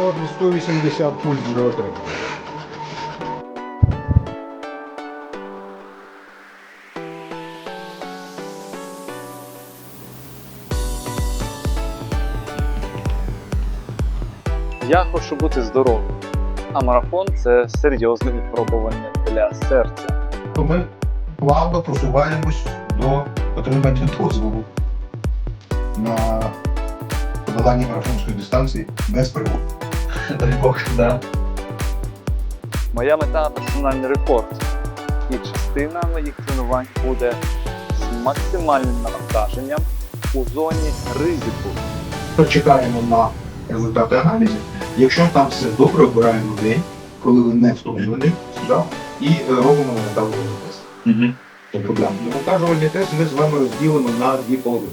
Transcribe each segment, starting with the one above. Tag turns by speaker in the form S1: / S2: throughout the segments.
S1: От 180 пульс вже отримав.
S2: Я хочу бути здоровим, а марафон це серйозне випробування для серця.
S1: То ми плавно просуваємось до отримання дозволу на подолання марафонської дистанції без пригод.
S3: Дай Бог, да.
S2: Моя мета національний рекорд, і частина моїх тренувань буде з максимальним навантаженням у зоні ризику.
S1: То чекаємо на результати аналізів. Якщо там все добре, обираємо день, коли ви не втомлені, да, і е, робимо навантажувальний тест.
S3: Угу.
S1: Тобто навантажувальний тест ми з вами розділимо на дві половини.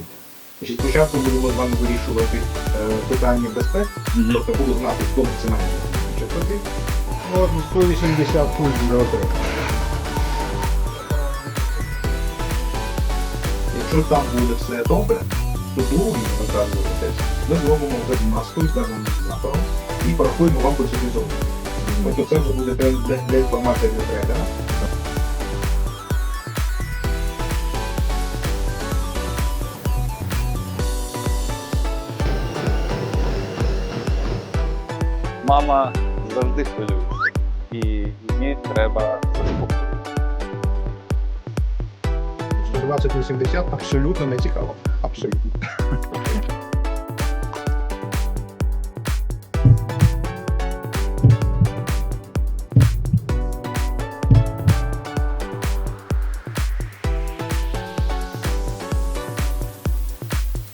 S1: Значить, спочатку будемо з вами вирішувати е, питання безпеки, тобто буду знати, хто максимально. Ну, от 180 пульс вже отримав. Якщо там буде все добре, то другий навантажувальний тест ми зробимо вже маскою, скажімо, запором і порахуємо вам посудизову. Тобто це вже буде для, для інформації для трейдера.
S2: Мама завжди хвилюється, і її треба заспокоїти.
S1: 120 на 70 абсолютно не цікаво. Абсолютно.